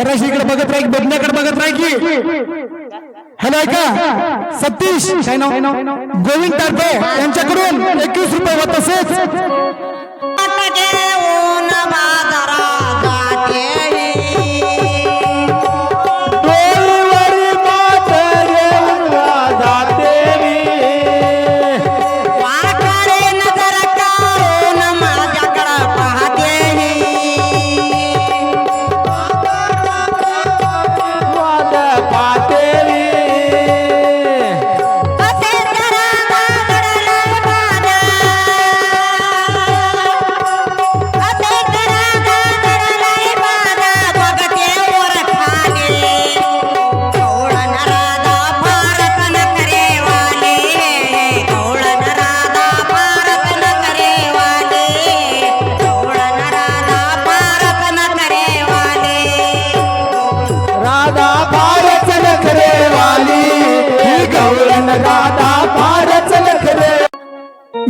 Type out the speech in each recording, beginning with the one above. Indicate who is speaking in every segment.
Speaker 1: जराशी इकडे बघत राही बदल्याकडे बघत राही की. हॅलो ऐका. सतीश. गोविंद टारपे यांच्याकडून एकवीस रुपये व तसेच.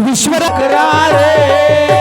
Speaker 1: विश्वर
Speaker 2: करारे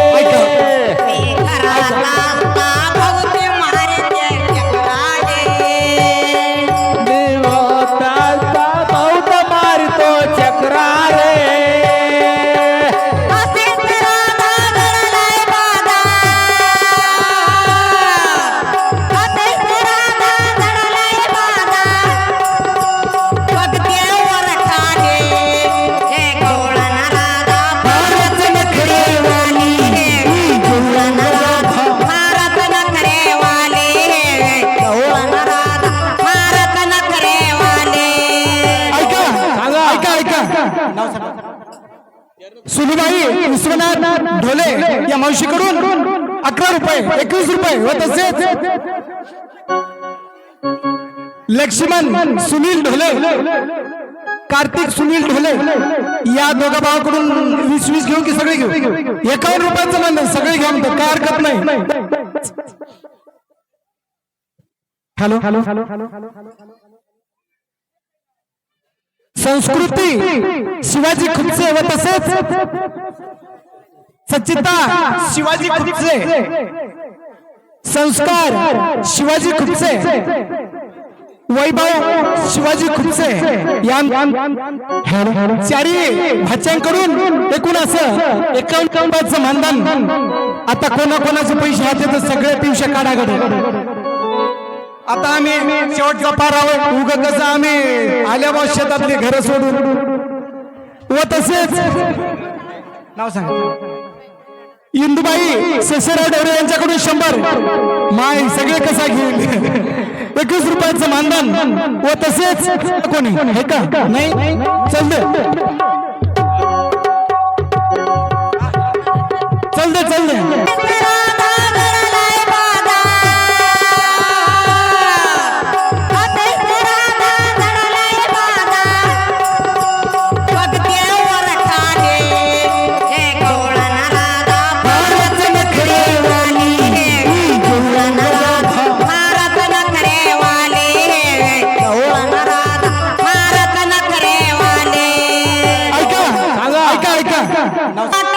Speaker 1: सुनीबाई विश्वनाथ ढोले या मावशीकडून अकरा रुपये एकवीस रुपये व तसेच लक्ष्मण सुनील ढोले कार्तिक सुनील ढोले या दोघा भावाकडून वीस वीस घेऊ की सगळे घेऊ एकावन्न रुपयाचं म्हणणं सगळे घ्या म्हणतो. काय हरकत नाही. Hello? Hello? Hello? Sanskruti Shivaji खुपसे व तसेच सचिता शिवाजी खुपसे. संस्कार शिवाजी खुपसे. वैभव शिवाजी खुपसे. चारी भाच्यांकडून एकूण असं एकावन्न रुपयाचं मानधन. आता कोणाकोणाचे पैसे हाते तर सगळे तीनशे काढाकडे आता आम्ही शेवटचा पार आहोत उग कसं आम्ही आल्या बा शेतातली घर सोडून. व तसेच नाव सांग. इंदुबाई ससेराव डेवरे यांच्याकडून शंभर. माय सगळे कसा घेईल? एकवीस रुपयाचं मानधन. व तसेच कोणी? हे का? नाही? चल दे. चल दे चल दे.
Speaker 3: Now.